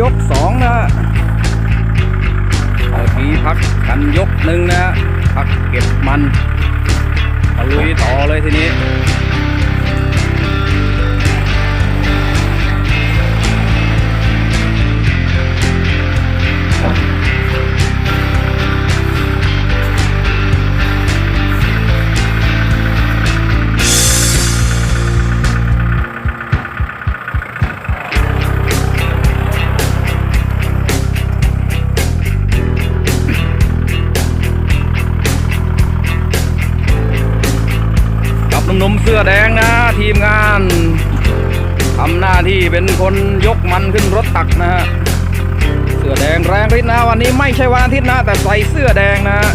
ยกสองนะเอาทีพักกันยกหนึ่งนะพักเก็บมันตะลุยต่อเลยทีนี้ ที่เป็นคนยกมันขึ้นรถตักนะฮะ เสื้อแดงแรงฤทธิ์นะวันนี้ไม่ใช่วันอาทิตย์นะ แต่ใส่เสื้อแดงนะฮะ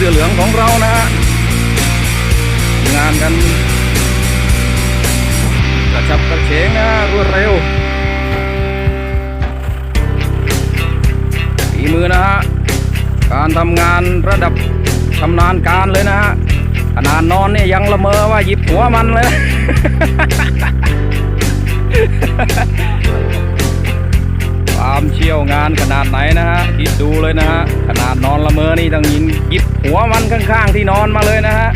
เสื้อเหลืองของเรานะฮะงานกันกระชับกระเฉงนะรวดเร็วฝีมือนะฮะการทำงานระดับชำนาญการเลยนะฮะขนาดนอนเนี่ยยังละเมอว่าหยิบหัวมันเลย ความเชี่ยวงานขนาดไหนนะฮะคิดดูเลยนะฮะขนาดนอนละเมอนี่ต้องยินหยิบหัวมันข้างๆที่นอนมาเลยนะฮะ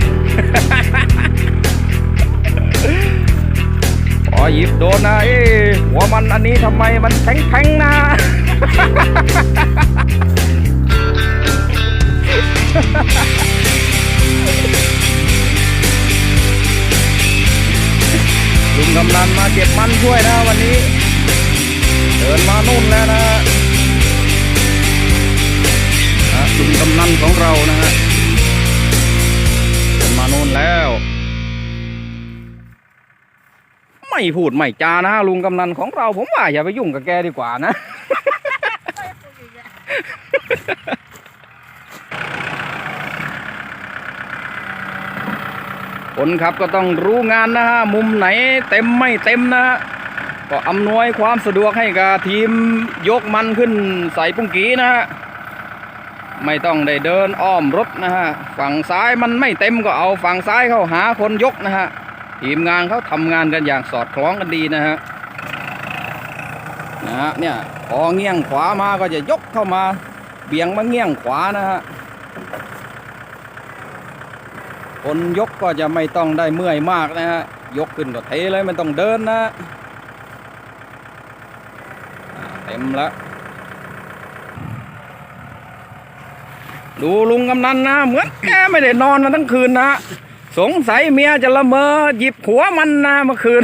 พอหยิบโดนนะเอ๊หัวมันอันนี้ทำไมมันแข็งๆนะลุงกำนันมาเก็บมันช่วยนะวันนี้ เดินมานู่นแล้วนะฮะอะลุงกำนันของเรานะฮะเดินมานู่นแล้ว ไม่พูดไม่จานะลุงกำนันของเราผมว่าอย่าไปยุ่งกับแกดีกว่านะคนขับก็ต้องรู้งานนะฮะ มุมไหนเต็มไม่เต็มนะฮะ ก็อำนวยความสะดวกให้กับทีมยกมันขึ้นใส่ปุ้งกีนะฮะไม่ต้องได้เดินอ้อมรถนะฮะฝั่งซ้ายมันไม่เต็มก็เอาฝั่งซ้ายเข้าหาคนยกนะฮะทีมงานเขาทำงานกันอย่างสอดคล้องกันดีนะฮะนะฮะเนี่ยพอเงี้ยงขวามาก็จะยกเข้ามาเบี่ยงมาเงี้ยงขวานะฮะคนยกก็จะไม่ต้องได้เมื่อยมากนะฮะยกขึ้นก็เทเลยไม่ต้องเดินนะอ่าเต็มแล้วดูลุงกำนันนะ เหมือนแกไม่ได้นอนมาทั้งคืนนะสงสัยเมียจะละเมอหยิบหัวมันนะเมื่อคืน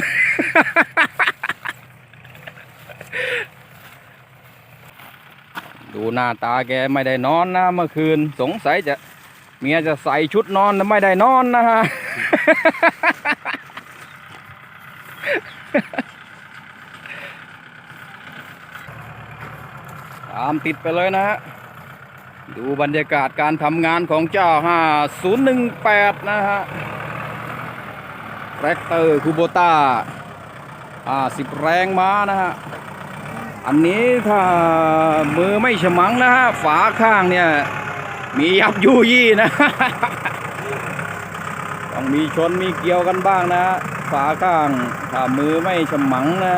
ดูหน้าตาแกไม่ได้นอนนะเมื่อคืน สงสัยจะเมียจะใส่ชุดนอนแล้วไม่ได้นอนนะฮะ ตามติดไปเลยนะฮะ ดูบรรยากาศการทำงานของเจ้า 5018 นะฮะแทรกเตอร์คูโบต้า50 แรงม้านะฮะ อันนี้ถ้ามือไม่ฉมังนะฮะ ฝาข้างเนี่ย มียับยุยี่นะ ต้องมีชนมีเกี่ยวกันบ้างนะ ฝาข้าง ถ้ามือไม่ฉมังนะ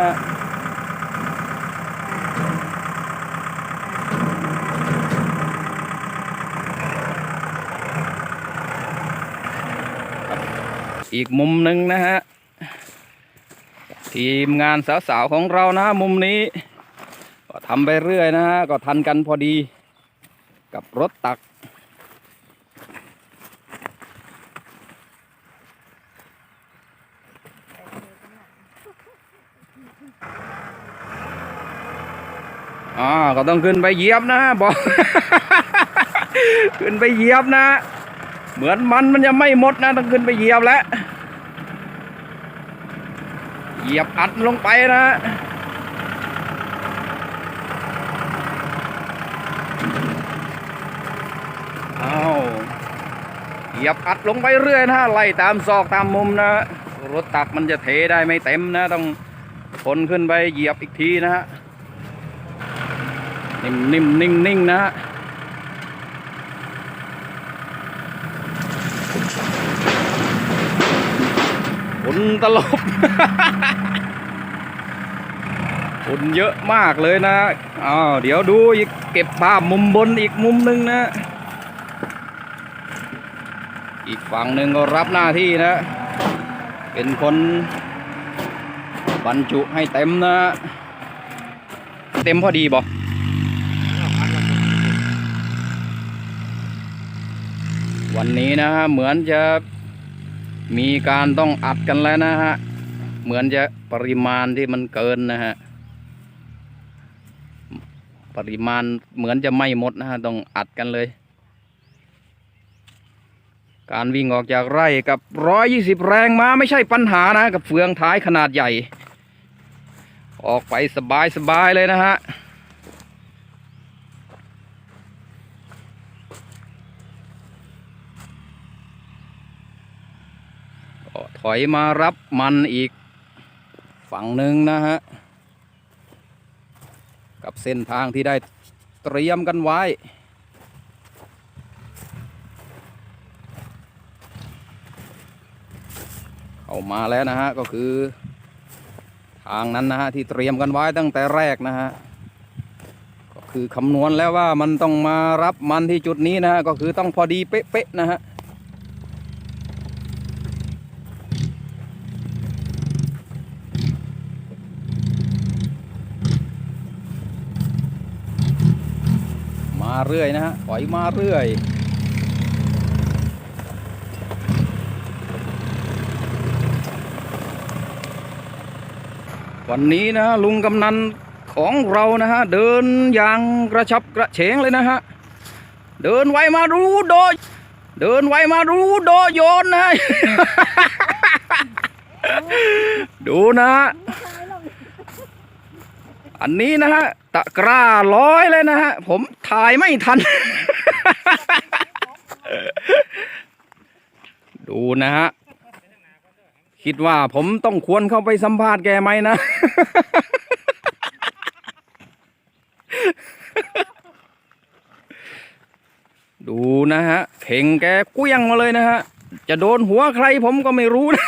อีกมุมหนึ่งนะฮะ ทีมงานสาวๆของเรานะมุมนี้ ก็ทำไปเรื่อยนะฮะ ก็ทันกันพอดีกับรถตัก อ่า ก็ต้องขึ้นไปเยียบนะบอก ขึ้นไปเยียบนะ เหมือนมันมันจะไม่หมดนะต้องขึ้นไปเหยียบแล้วเหยียบอัดลงไปนะเอาเหยียบอัดลงไปเรื่อยนะไล่ตามซอกตามมุมนะฮะรถตักมันจะเทได้ไม่เต็มนะต้องคนขึ้นไปเหยียบอีกทีนะฮะนิ่มนิ่มนิ่งนิ่งนะฮะ นตลบฝุ่นเยอะมากเลยนะอ้าวเดี๋ยวดูอีกเก็บภาพมุมบนอีกมุมหนึ่งนะ อีกฝั่งหนึ่งก็รับหน้าที่นะ เป็นคนบรรจุให้เต็มนะ เต็มพอดีบอวันนี้นะฮะเหมือนจะ มีการต้องอัดกันแล้วนะฮะ เหมือนจะปริมาณที่มันเกินนะฮะ ปริมาณเหมือนจะไม่หมดนะฮะ ต้องอัดกันเลย การวิ่งออกจากไร่กับร้อยยี่สิบแรงม้าไม่ใช่ปัญหานะ กับเฟืองท้ายขนาดใหญ่ ออกไปสบายสบายๆเลยนะฮะ ถอยมารับมันอีกฝั่งหนึ่งนะฮะ กับเส้นทางที่ได้เตรียมกันไว้ เข้ามาแล้วนะฮะ ก็คือทางนั้นนะฮะ ที่เตรียมกันไว้ตั้งแต่แรกนะฮะ ก็คือคำนวณแล้วว่ามันต้องมารับมันที่จุดนี้นะฮะ ก็คือต้องพอดีเป๊ะๆนะฮะ เรื่อยนะฮะถอยมาเรื่อยวันนี้นะลุงกำนันของเรานะฮะเดินอย่างกระชับกระเฉงเลยนะฮะเดินไวมารู้โดยเดินไวมารู้โดยโยนนะดูนะฮะ อันนี้นะฮะตะกร้าร้อยเลยนะฮะ ผมถ่ายไม่ทัน ดูนะฮะ คิดว่าผมต้องควรเข้าไปสัมภาษณ์แกไหมนะ ดูนะฮะ เข่งแกกุ้ยงมาเลยนะฮะ จะโดนหัวใครผมก็ไม่รู้นะ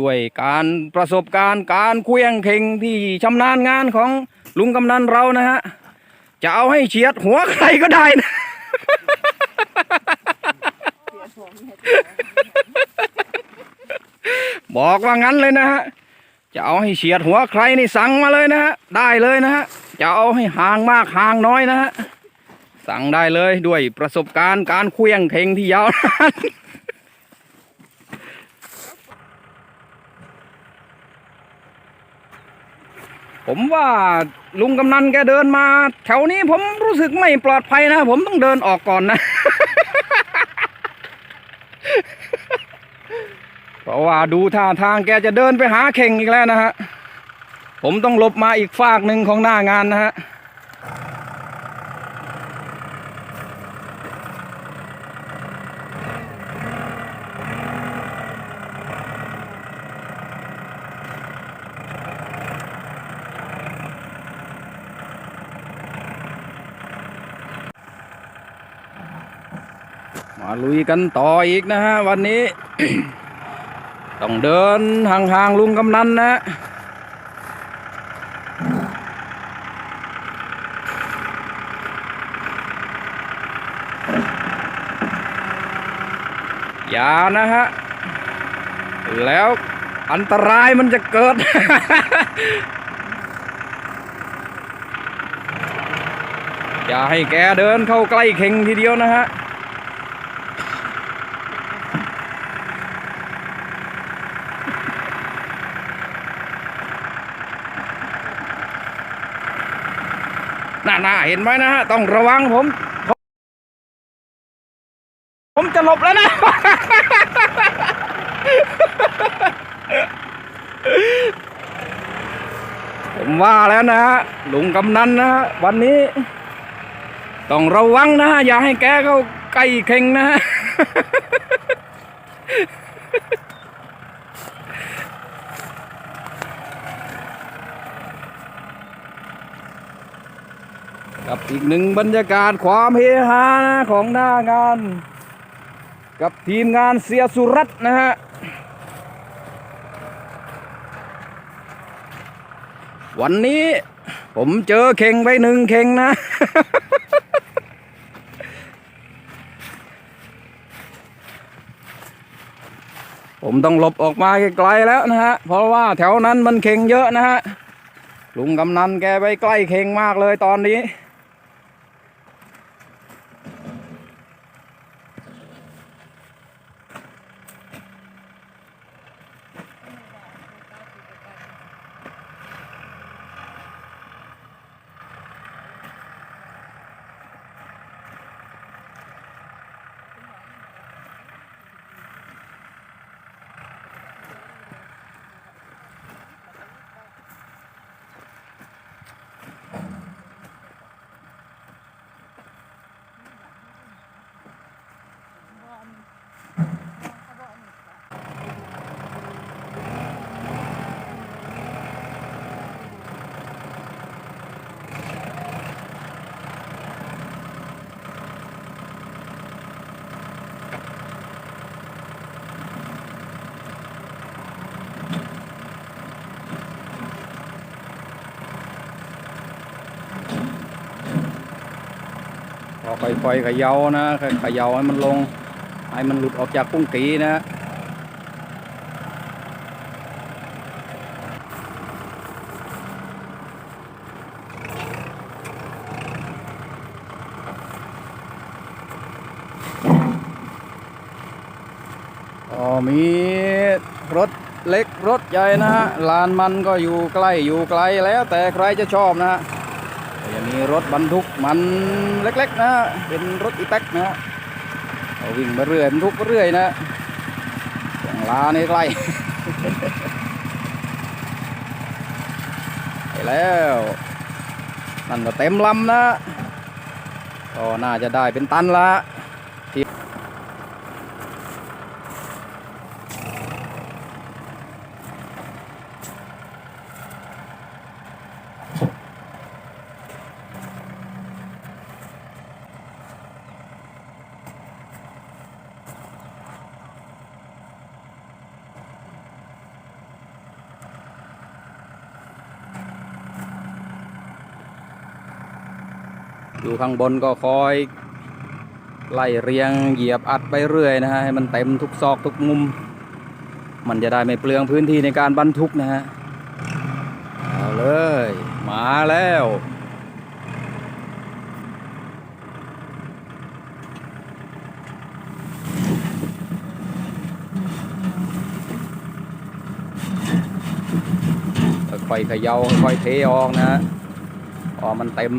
ด้วยการประสบการณ์การเคลี้ยงเข่งที่ชำนาญงานของลุงกำนันเรานะฮะ จะเอาให้เฉียดหัวใครก็ได้นะ บอกว่างั้นเลยนะฮะ จะเอาให้เฉียดหัวใครนี่สั่งมาเลยนะฮะ ได้เลยนะฮะ จะเอาให้ห่างมากห่างน้อยนะฮะ สั่งได้เลยด้วยประสบการณ์การเคลี้ยงเข่งที่ยาวนาน ผมว่าลุงกำนันแกเดินมา แถวนี้ผมรู้สึกไม่ปลอดภัยนะ ผมต้องเดินออกก่อนนะ เพราะว่าดูท่าทางแกจะเดินไปหาเข่งอีกแล้วนะฮะ ผมต้องหลบมาอีกฝากหนึ่งของหน้างานนะฮะ มาลุยกันต่ออีกนะฮะวันนี้ ต้องเดินห่างๆลุงกำนันนะอย่านะฮะ แล้วอันตรายมันจะเกิด อย่าให้แกเดินเข้าใกล้เข่งทีเดียวนะฮะ น่าน่าเห็นไหมนะฮะต้องระวังผม ผมจะหลบแล้วนะผมว่าแล้วนะฮะลุงกำนันนะฮะวันนี้ ต้องระวังนะฮะอย่าให้แกเข้าใกล้เข่งนะฮะ กับอีกหนึ่งบรรยากาศความเฮฮานะของหน้างาน กับทีมงานเสียสุรัตน์นะฮะวันนี้ผมเจอเข่งไปหนึ่งเข่งนะ ผมต้องหลบออกมาไกลๆแล้วนะฮะ เพราะว่าแถวนั้นมันเข่งเยอะนะฮะ ลุงกำนันแกไปใกล้เข่งมากเลยตอนนี้ ค่อยๆขย่านะขย่าให้มันลง ให้มันหลุดออกจากกุ้งกีนะก็มีรถเล็กรถใหญ่นะฮะลานมันก็อยู่ใกล้อยู่ไกลแล้วแต่ใครจะชอบนะฮะ รถบรรทุกมันเล็ก ๆ นะเป็นรถอีแท็กนะฮะวิ่งมาเรื่อยบรรทุกมาเรื่อยนะอย่างลาในี่ใกล้ไปแล้วนั่นก็เต็มลำนะก็น่าจะได้เป็นตันละ อยู่ข้างบนก็คอย ไล่เรียงเหยียบอัดไปเรื่อยนะฮะให้มันเต็มทุกซอกทุกมุม มันจะได้ไม่เปลืองพื้นที่ในการบรรทุกนะฮะเอาเลยมาแล้วค่อยเขย่าค่อยเทออกนะฮะพอมันเต็ม